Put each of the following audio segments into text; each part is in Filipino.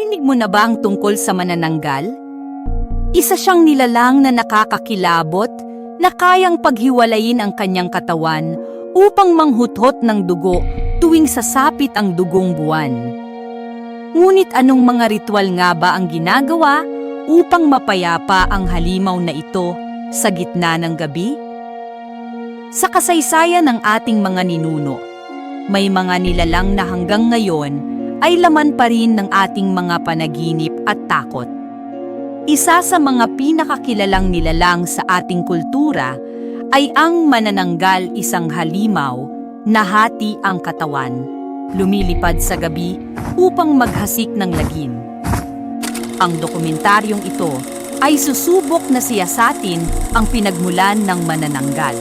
Narinig mo na ba ang tungkol sa manananggal? Isa siyang nilalang na nakakakilabot na kayang paghiwalayin ang kanyang katawan upang manghuthot ng dugo tuwing sasapit ang dugong buwan. Ngunit anong mga ritual nga ba ang ginagawa upang mapayapa ang halimaw na ito sa gitna ng gabi? Sa kasaysayan ng ating mga ninuno, may mga nilalang na hanggang ngayon ay laman pa rin ng ating mga panaginip at takot. Isa sa mga pinakakilalang nilalang sa ating kultura ay ang manananggal isang halimaw na hati ang katawan, lumilipad sa gabi upang maghasik ng lagim. Ang dokumentaryong ito ay susubok na siyasatin ang pinagmulan ng manananggal,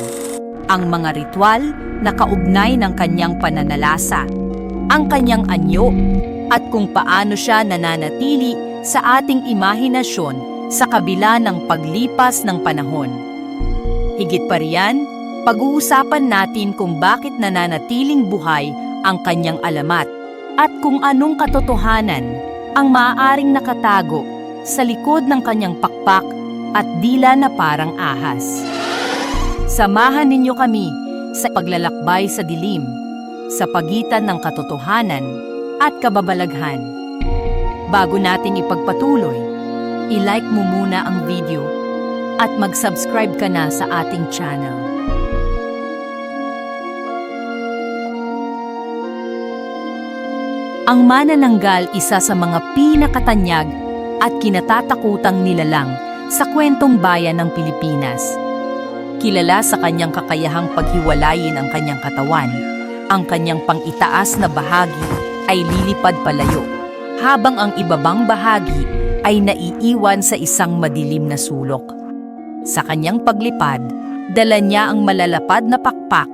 ang mga ritual na kaugnay ng kanyang pananalasa, ang kanyang anyo, at kung paano siya nananatili sa ating imahinasyon sa kabila ng paglipas ng panahon. Higit pa riyan, pag-uusapan natin kung bakit nananatiling buhay ang kanyang alamat at kung anong katotohanan ang maaaring nakatago sa likod ng kanyang pakpak at dila na parang ahas. Samahan ninyo kami sa paglalakbay sa dilim, sa pagitan ng katotohanan at kababalaghan. Bago nating ipagpatuloy, i-like mo muna ang video at mag-subscribe ka na sa ating channel. Ang manananggal isa sa mga pinakatanyag at kinatatakutang nilalang sa kwentong bayan ng Pilipinas. Kilala sa kanyang kakayahang paghiwalayin ang kanyang katawan, ang kanyang pangitaas na bahagi ay lilipad palayo, habang ang ibabang bahagi ay naiiwan sa isang madilim na sulok. Sa kanyang paglipad, dala niya ang malalapad na pakpak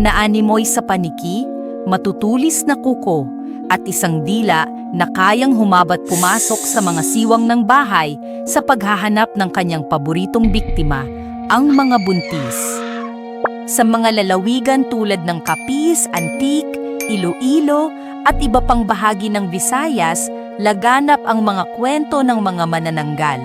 na animoy sa paniki, matutulis na kuko at isang dila na kayang humabat pumasok sa mga siwang ng bahay sa paghahanap ng kanyang paboritong biktima, ang mga buntis. Sa mga lalawigan tulad ng Capiz, Antique, Iloilo at iba pang bahagi ng Visayas, laganap ang mga kwento ng mga manananggal.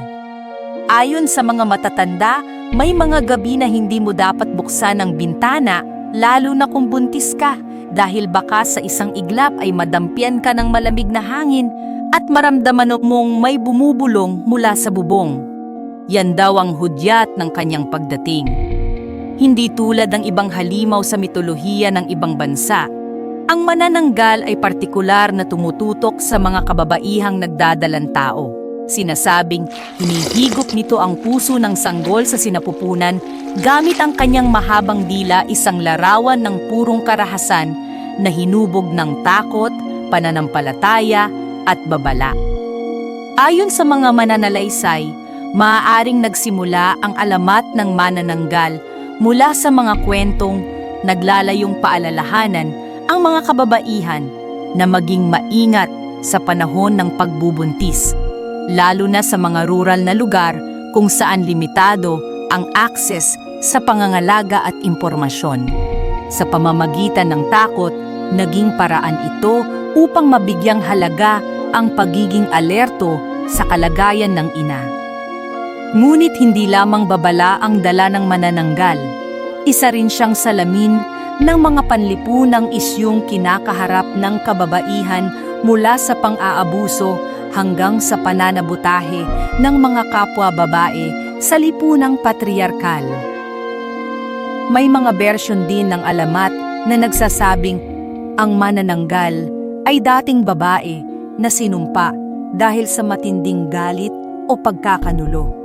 Ayon sa mga matatanda, may mga gabi na hindi mo dapat buksan ang bintana, lalo na kung buntis ka, dahil baka sa isang iglap ay madampian ka ng malamig na hangin at maramdaman mong may bumubulong mula sa bubong. Yan daw ang hudyat ng kanyang pagdating. Hindi tulad ng ibang halimaw sa mitolohiya ng ibang bansa, ang manananggal ay partikular na tumututok sa mga kababaihang nagdadalang tao. Sinasabing hinihigop nito ang puso ng sanggol sa sinapupunan gamit ang kanyang mahabang dila isang larawan ng purong karahasan na hinubog ng takot, pananampalataya at babala. Ayon sa mga mananalaysay, maaaring nagsimula ang alamat ng manananggal mula sa mga kwentong naglalayong paalalahanan ang mga kababaihan na maging maingat sa panahon ng pagbubuntis, lalo na sa mga rural na lugar kung saan limitado ang akses sa pangangalaga at impormasyon. Sa pamamagitan ng takot, naging paraan ito upang mabigyang halaga ang pagiging alerto sa kalagayan ng ina. Ngunit hindi lamang babala ang dala ng manananggal. Isa rin siyang salamin ng mga panlipunang isyong kinakaharap ng kababaihan mula sa pang-aabuso hanggang sa pananabutahe ng mga kapwa babae sa lipunang patriarkal. May mga bersyon din ng alamat na nagsasabing ang manananggal ay dating babae na sinumpa dahil sa matinding galit o pagkakanulo.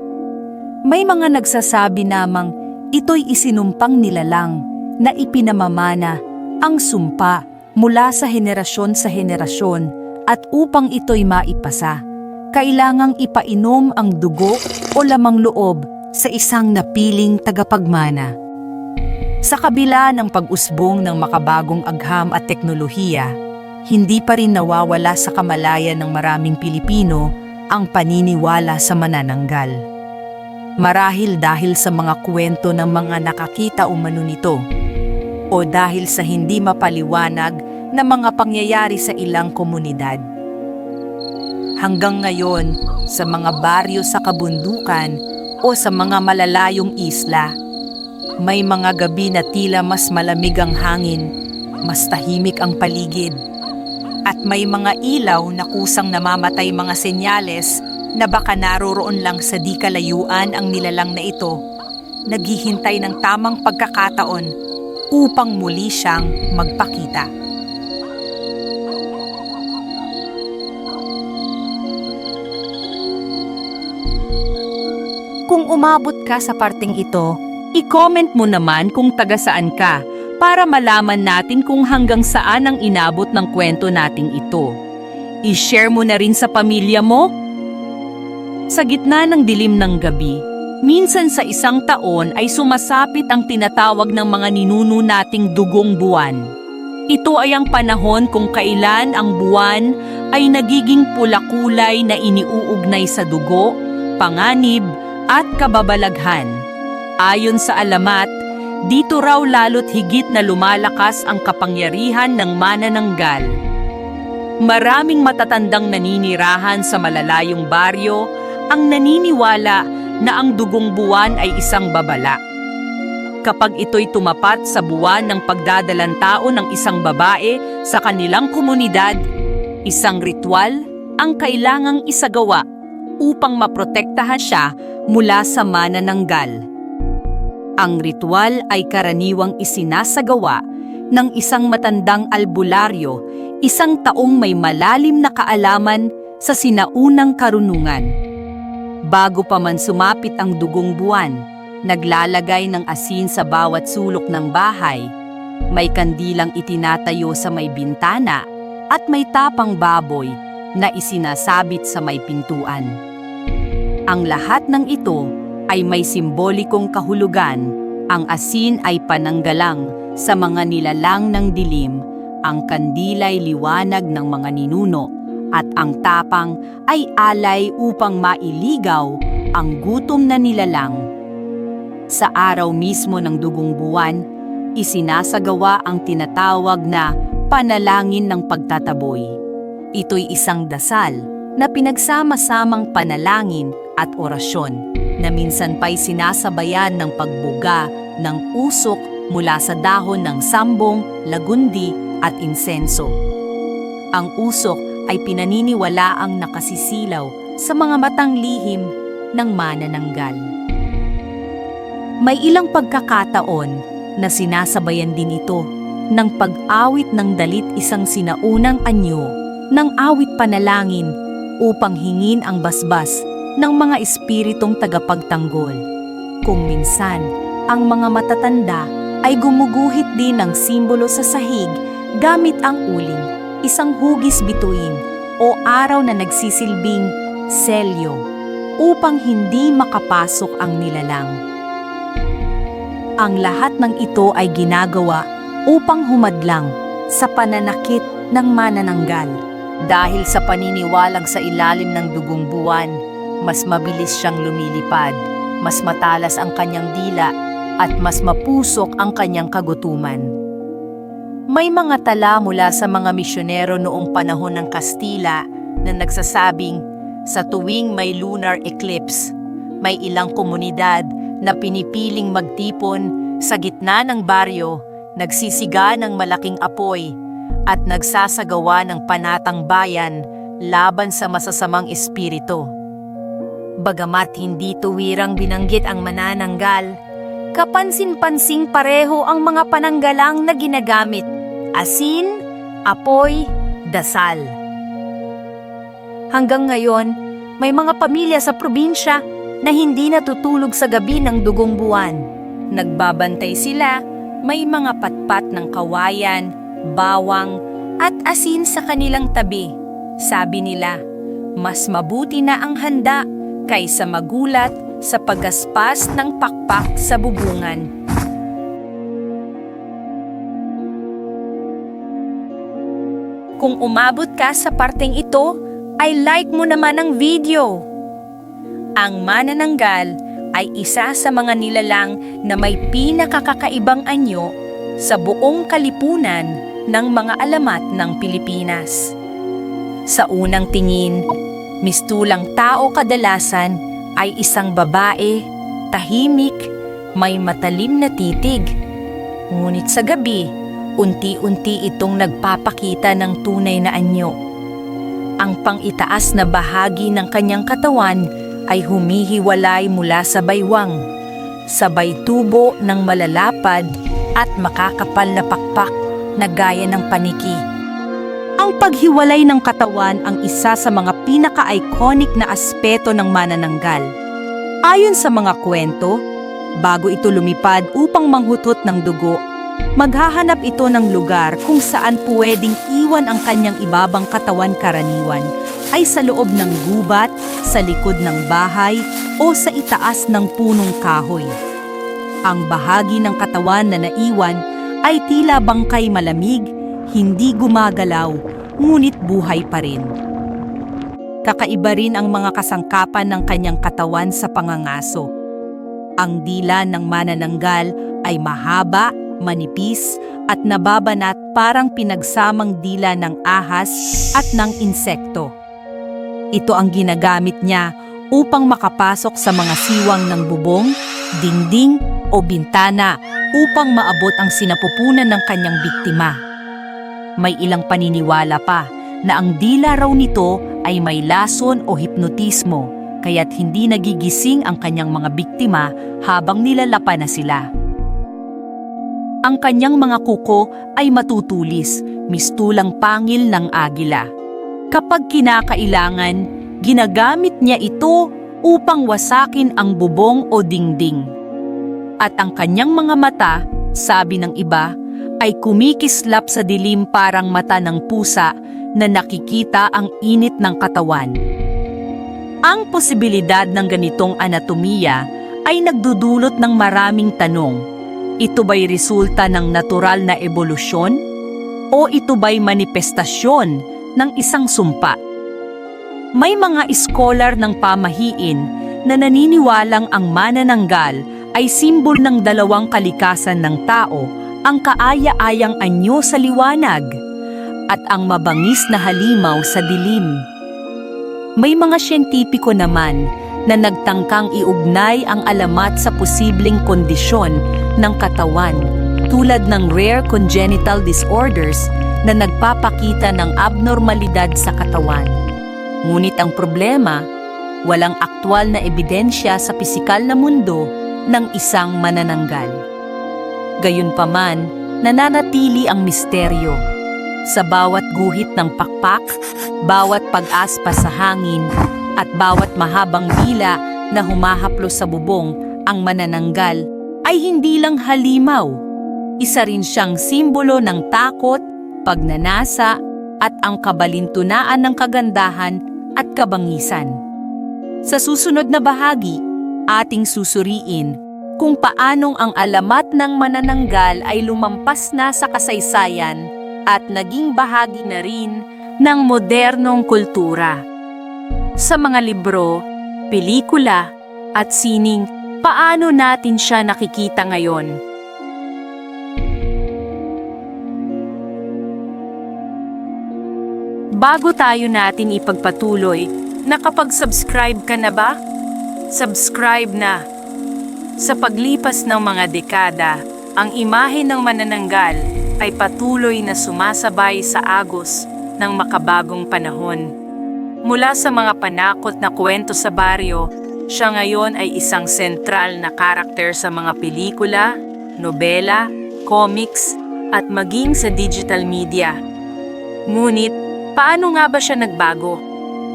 May mga nagsasabi namang ito'y isinumpang nilalang na ipinamamana ang sumpa mula sa henerasyon sa henerasyon at upang ito'y maipasa, kailangang ipainom ang dugo o lamang loob sa isang napiling tagapagmana. Sa kabila ng pag-usbong ng makabagong agham at teknolohiya, hindi pa rin nawawala sa kamalayan ng maraming Pilipino ang paniniwala sa manananggal. Marahil dahil sa mga kwento ng mga nakakita umano nito, o dahil sa hindi mapaliwanag na mga pangyayari sa ilang komunidad. Hanggang ngayon, sa mga baryo sa kabundukan o sa mga malalayong isla, may mga gabi na tila mas malamig ang hangin, mas tahimik ang paligid, at may mga ilaw na kusang namamatay mga senyales na baka naroroon lang sa di kalayuan ang nilalang na ito, naghihintay ng tamang pagkakataon upang muli siyang magpakita. Kung umabot ka sa parting ito, i-comment mo naman kung taga saan ka para malaman natin kung hanggang saan ang inabot ng kwento nating ito. I-share mo na rin sa pamilya mo. Sa gitna ng dilim ng gabi, minsan sa isang taon ay sumasapit ang tinatawag ng mga ninuno nating dugong buwan. Ito ay ang panahon kung kailan ang buwan ay nagiging pula-kulay na iniuugnay sa dugo, panganib, at kababalaghan. Ayon sa alamat, dito raw lalo't higit na lumalakas ang kapangyarihan ng manananggal. Maraming matatandang naninirahan sa malalayong baryo ang naniniwala na ang dugong buwan ay isang babala. Kapag ito'y tumapat sa buwan ng pagdadalang tao ng isang babae sa kanilang komunidad, isang ritual ang kailangang isagawa upang maprotektahan siya mula sa manananggal. Ang ritual ay karaniwang isinasagawa ng isang matandang albularyo, isang taong may malalim na kaalaman sa sinaunang karunungan. Bago pa man sumapit ang dugong buwan, naglalagay ng asin sa bawat sulok ng bahay. May kandilang itinatayo sa may bintana at may tapang baboy na isinasabit sa may pintuan. Ang lahat ng ito ay may simbolikong kahulugan. Ang asin ay pananggalang sa mga nilalang ng dilim, ang kandilay liwanag ng mga ninuno, at ang tapang ay alay upang mailigaw ang gutom na nilalang. Sa araw mismo ng dugong buwan, isinasagawa ang tinatawag na panalangin ng pagtataboy. Ito'y isang dasal na pinagsama-samang panalangin at orasyon na minsan pa'y sinasabayan ng pagbuga ng usok mula sa dahon ng sambong, lagundi at insenso. Ang usok ay pinaniniwalaang nakasisilaw sa mga matang lihim ng manananggal. May ilang pagkakataon na sinasabayan din ito ng pag-awit ng dalit isang sinaunang anyo ng awit panalangin upang hingin ang basbas ng mga espiritong tagapagtanggol. Kung minsan, ang mga matatanda ay gumuguhit din ng simbolo sa sahig gamit ang uling, isang hugis bituin o araw na nagsisilbing selyo upang hindi makapasok ang nilalang. Ang lahat ng ito ay ginagawa upang humadlang sa pananakit ng manananggal. Dahil sa paniniwalang sa ilalim ng dugong buwan, mas mabilis siyang lumilipad, mas matalas ang kanyang dila, at mas mapusok ang kanyang kagutuman. May mga tala mula sa mga misyonero noong panahon ng Kastila na nagsasabing sa tuwing may lunar eclipse, may ilang komunidad na pinipiling magtipon sa gitna ng baryo, nagsisiga ng malaking apoy at nagsasagawa ng panatang bayan laban sa masasamang espiritu. Bagamat hindi tuwirang binanggit ang manananggal, kapansin-pansing pareho ang mga pananggalang na ginagamit, asin, apoy, dasal. Hanggang ngayon, may mga pamilya sa probinsya na hindi natutulog sa gabi ng dugong buwan. Nagbabantay sila, may mga patpat ng kawayan, bawang, at asin sa kanilang tabi. Sabi nila, mas mabuti na ang handa kaysa magulat sa paggaspas ng pakpak sa bubungan. Kung umabot ka sa parteng ito, ay like mo naman ang video. Ang manananggal ay isa sa mga nilalang na may pinakakakaibang anyo sa buong kalipunan ng mga alamat ng Pilipinas. Sa unang tingin, Mistulang tao kadalasan ay isang babae, tahimik, may matalim na titig. Ngunit sa gabi, unti-unti itong nagpapakita ng tunay na anyo. Ang pangitaas na bahagi ng kanyang katawan ay humihiwalay mula sa baywang, sabay tubo ng malalapad at makakapal na pakpak na gaya ng paniki. Ang paghiwalay ng katawan ang isa sa mga pinaka-iconic na aspeto ng manananggal. Ayon sa mga kwento, bago ito lumipad upang manghutot ng dugo, maghahanap ito ng lugar kung saan pwedeng iwan ang kanyang ibabang katawan karaniwan ay sa loob ng gubat, sa likod ng bahay o sa itaas ng punong kahoy. Ang bahagi ng katawan na naiwan ay tila bangkay malamig, hindi gumagalaw, ngunit buhay pa rin. Kakaiba rin ang mga kasangkapan ng kanyang katawan sa pangangaso. Ang dila ng manananggal ay mahaba, manipis, at nababanat parang pinagsamang dila ng ahas at ng insekto. Ito ang ginagamit niya upang makapasok sa mga siwang ng bubong, dingding o bintana upang maabot ang sinapupunan ng kanyang biktima. May ilang paniniwala pa na ang dila raw nito ay may lason o hipnotismo kaya't hindi nagigising ang kanyang mga biktima habang nilalapan na sila. Ang kanyang mga kuko ay matutulis, mistulang pangil ng agila. Kapag kinakailangan, ginagamit niya ito upang wasakin ang bubong o dingding. At ang kanyang mga mata, sabi ng iba, ay kumikislap sa dilim parang mata ng pusa na nakikita ang init ng katawan. Ang posibilidad ng ganitong anatomiya ay nagdudulot ng maraming tanong. Ito ba'y resulta ng natural na ebolusyon? O ito ba'y manifestasyon ng isang sumpa? May mga iskolar ng pamahiin na naniniwalang ang manananggal ay simbol ng dalawang kalikasan ng tao, ang kaaya-ayang anyo sa liwanag at ang mabangis na halimaw sa dilim. May mga siyentipiko naman na nagtangkang iugnay ang alamat sa posibleng kondisyon ng katawan tulad ng rare congenital disorders na nagpapakita ng abnormalidad sa katawan. Ngunit ang problema, walang aktwal na ebidensya sa pisikal na mundo ng isang manananggal. Gayunpaman, nananatili ang misteryo. Sa bawat guhit ng pakpak, bawat pag-aspa sa hangin, at bawat mahabang dila na humahaplos sa bubong, ang manananggal ay hindi lang halimaw. Isa rin siyang simbolo ng takot, pagnanasa, at ang kabalintunaan ng kagandahan at kabangisan. Sa susunod na bahagi, ating susuriin kung paanong ang alamat ng manananggal ay lumampas na sa kasaysayan at naging bahagi na rin ng modernong kultura. Sa mga libro, pelikula, at sining, paano natin siya nakikita ngayon? Bago tayo natin ipagpatuloy, nakapag-subscribe ka na ba? Subscribe na! Sa paglipas ng mga dekada, ang imahe ng manananggal ay patuloy na sumasabay sa agos ng makabagong panahon. Mula sa mga panakot na kwento sa baryo, siya ngayon ay isang sentral na karakter sa mga pelikula, nobela, comics, at maging sa digital media. Ngunit, paano nga ba siya nagbago?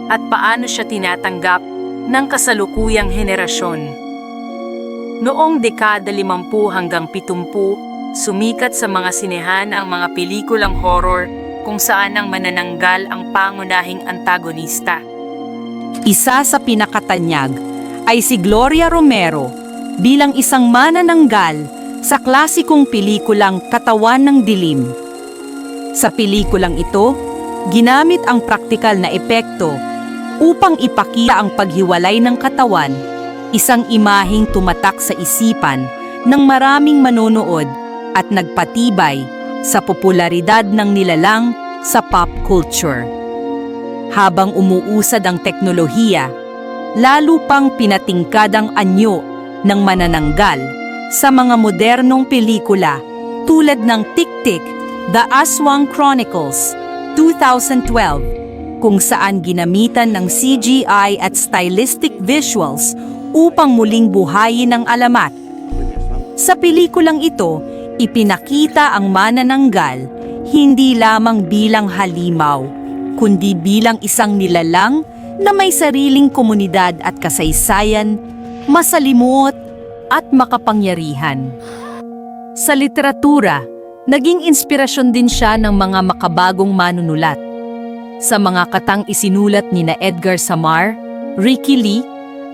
At paano siya tinatanggap ng kasalukuyang henerasyon? Noong dekada 50 hanggang 70, sumikat sa mga sinehan ang mga pelikulang horror kung saan ang manananggal ang pangunahing antagonista. Isa sa pinakatanyag ay si Gloria Romero bilang isang manananggal sa klasikong pelikulang Katawan ng Dilim. Sa pelikulang ito, ginamit ang praktikal na epekto upang ipakita ang paghiwalay ng katawan isang imaheng tumatak sa isipan ng maraming manonood at nagpatibay sa popularidad ng nilalang sa pop culture. Habang umuusad ang teknolohiya, lalo pang pinatingkad ang anyo ng manananggal sa mga modernong pelikula tulad ng Tik-Tik, The Aswang Chronicles, 2012, kung saan ginamitan ng CGI at stylistic visuals upang muling buhayin ang alamat. Sa pelikulang ito, ipinakita ang manananggal hindi lamang bilang halimaw, kundi bilang isang nilalang na may sariling komunidad at kasaysayan, masalimuot at makapangyarihan. Sa literatura, naging inspirasyon din siya ng mga makabagong manunulat. Sa mga katang isinulat ni na Edgar Samar, Ricky Lee,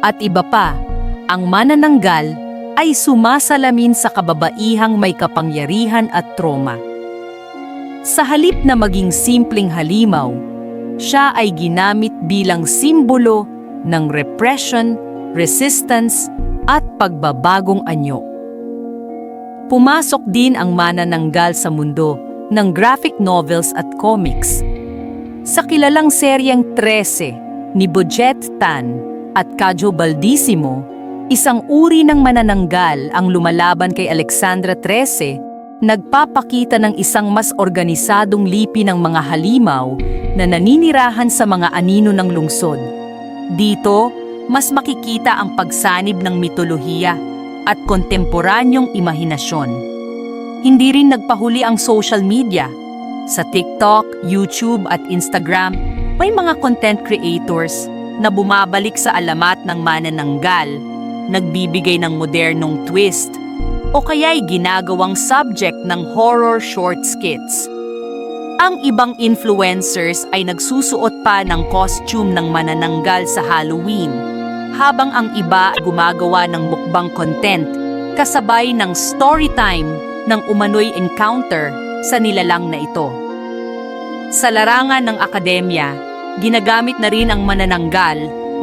at iba pa, ang manananggal ay sumasalamin sa kababaihang may kapangyarihan at trauma. Sa halip na maging simpleng halimaw, siya ay ginamit bilang simbolo ng repression, resistance, at pagbabagong anyo. Pumasok din ang manananggal sa mundo ng graphic novels at comics. Sa kilalang seryeng 13 ni Budget Tan at Kajo Baldissimo, isang uri ng manananggal ang lumalaban kay Alexandra 13 nagpapakita ng isang mas organisadong lipi ng mga halimaw na naninirahan sa mga anino ng lungsod. Dito, mas makikita ang pagsanib ng mitolohiya at kontemporanyong imahinasyon. Hindi rin nagpahuli ang social media. Sa TikTok, YouTube at Instagram, may mga content creators na bumabalik sa alamat ng manananggal, nagbibigay ng modernong twist, o kaya'y ginagawang subject ng horror short skits. Ang ibang influencers ay nagsusuot pa ng costume ng manananggal sa Halloween, habang ang iba gumagawa ng mukbang content kasabay ng story time ng umano'y encounter sa nilalang na ito. Sa larangan ng akademya, ginagamit na rin ang manananggal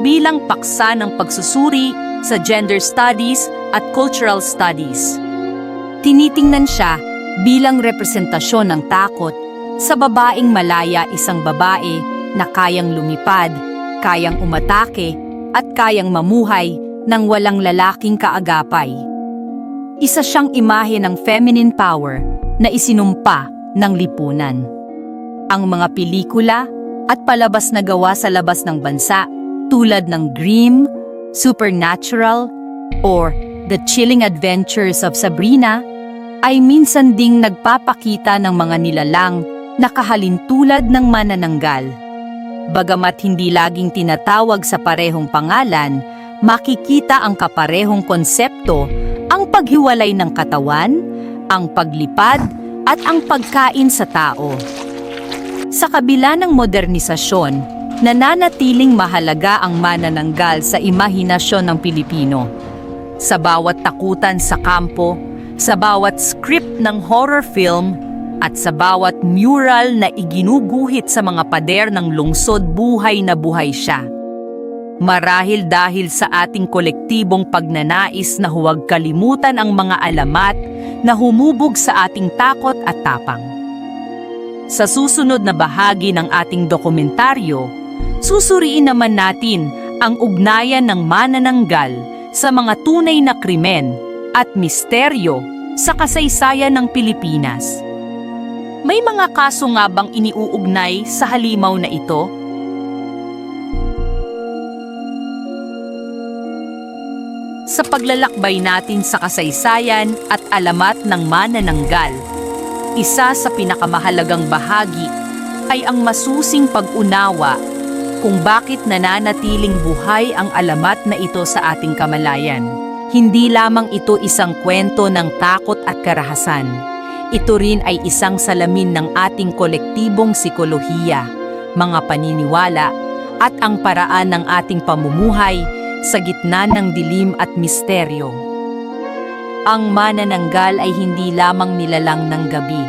bilang paksa ng pagsusuri sa gender studies at cultural studies. Tinitingnan siya bilang representasyon ng takot sa babaeng malaya isang babae na kayang lumipad, kayang umatake, at kayang mamuhay ng walang lalaking kaagapay. Isa siyang imahe ng feminine power na isinumpa ng lipunan. Ang mga pelikula at palabas na gawa sa labas ng bansa tulad ng Grimm, Supernatural, or The Chilling Adventures of Sabrina ay minsan ding nagpapakita ng mga nilalang na kahalintulad ng manananggal. Bagamat hindi laging tinatawag sa parehong pangalan, makikita ang kaparehong konsepto, ang paghiwalay ng katawan, ang paglipad, at ang pagkain sa tao. Sa kabila ng modernisasyon, nananatiling mahalaga ang manananggal sa imahinasyon ng Pilipino. Sa bawat takutan sa kampo, sa bawat script ng horror film, at sa bawat mural na iginuguhit sa mga pader ng lungsod buhay na buhay siya. Marahil dahil sa ating kolektibong pagnanais na huwag kalimutan ang mga alamat na humubog sa ating takot at tapang. Sa susunod na bahagi ng ating dokumentaryo, susuriin naman natin ang ugnayan ng manananggal sa mga tunay na krimen at misteryo sa kasaysayan ng Pilipinas. May mga kaso nga bang iniuugnay sa halimaw na ito? Sa paglalakbay natin sa kasaysayan at alamat ng manananggal, isa sa pinakamahalagang bahagi ay ang masusing pag-unawa kung bakit nananatiling buhay ang alamat na ito sa ating kamalayan. Hindi lamang ito isang kwento ng takot at karahasan. Ito rin ay isang salamin ng ating kolektibong sikolohiya, mga paniniwala, at ang paraan ng ating pamumuhay sa gitna ng dilim at misteryo. Ang manananggal ay hindi lamang nilalang ng gabi.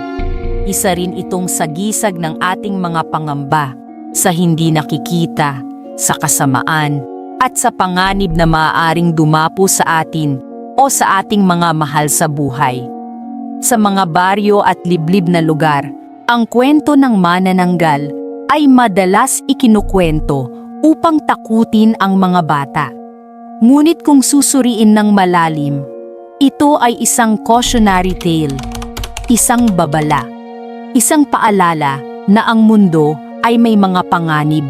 Isa rin itong sagisag ng ating mga pangamba sa hindi nakikita, sa kasamaan, at sa panganib na maaaring dumapo sa atin o sa ating mga mahal sa buhay. Sa mga baryo at liblib na lugar, ang kwento ng manananggal ay madalas ikinukwento upang takutin ang mga bata. Ngunit kung susuriin ng malalim, ito ay isang cautionary tale, isang babala, isang paalala na ang mundo ay may mga panganib,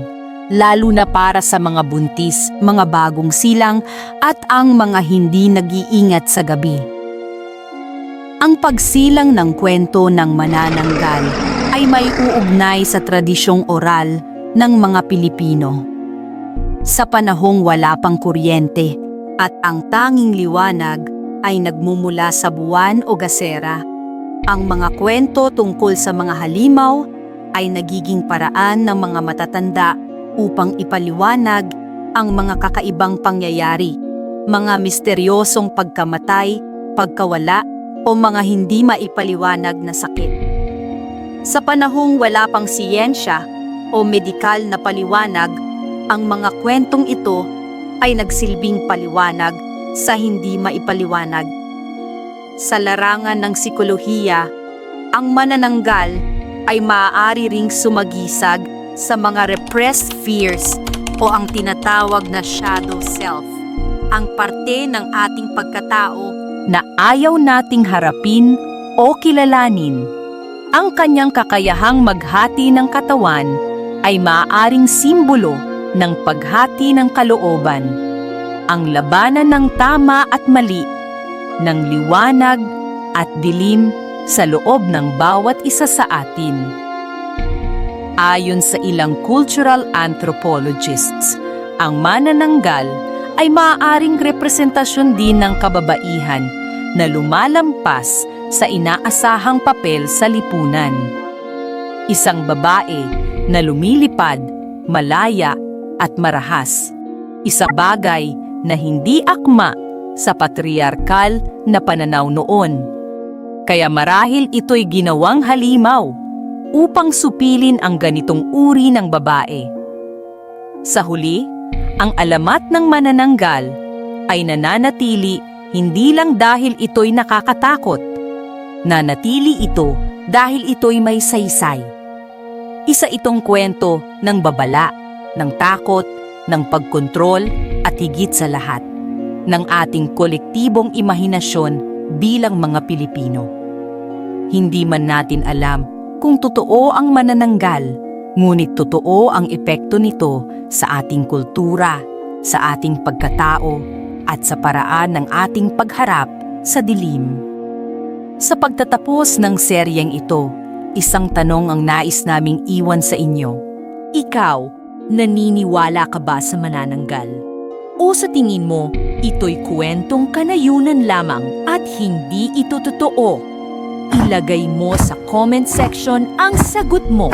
lalo na para sa mga buntis, mga bagong silang at ang mga hindi nag-iingat sa gabi. Ang pagsilang ng kwento ng manananggal ay may uugnay sa tradisyong oral ng mga Pilipino. Sa panahong wala pang kuryente at ang tanging liwanag ay nagmumula sa buwan o gasera, ang mga kwento tungkol sa mga halimaw ay nagiging paraan ng mga matatanda upang ipaliwanag ang mga kakaibang pangyayari, mga misteryosong pagkamatay, pagkawala o mga hindi maipaliwanag na sakit. Sa panahong wala pang siyensya o medikal na paliwanag, ang mga kwentong ito ay nagsilbing paliwanag sa hindi maipaliwanag. Sa larangan ng sikolohiya, ang manananggal ay maaari ring sumagisag sa mga repressed fears o ang tinatawag na shadow self, ang parte ng ating pagkatao na ayaw nating harapin o kilalanin. Ang kanyang kakayahang maghati ng katawan ay maaaring simbolo ng paghati ng kalooban, ang labanan ng tama at mali, ng liwanag at dilim sa loob ng bawat isa sa atin. Ayon sa ilang cultural anthropologists, ang manananggal ay maaaring representasyon din ng kababaihan na lumalampas sa inaasahang papel sa lipunan. Isang babae na lumilipad, malaya at marahas. Isa bagay na hindi akma sa patriarkal na pananaw noon. Kaya marahil ito'y ginawang halimaw upang supilin ang ganitong uri ng babae. Sa huli, ang alamat ng manananggal ay nananatili hindi lang dahil ito'y nakakatakot. Nanatili ito dahil ito'y may saysay. Isa itong kwento ng babala, ng takot, ng pagkontrol at higit sa lahat, ng ating kolektibong imahinasyon bilang mga Pilipino. Hindi man natin alam kung totoo ang manananggal, ngunit totoo ang epekto nito sa ating kultura, sa ating pagkatao, at sa paraan ng ating pagharap sa dilim. Sa pagtatapos ng seryeng ito, isang tanong ang nais naming iwan sa inyo. Ikaw, naniniwala ka ba sa manananggal? O sa tingin mo, ito'y kwentong kanayunan lamang at hindi ito totoo? Ilagay mo sa comment section ang sagot mo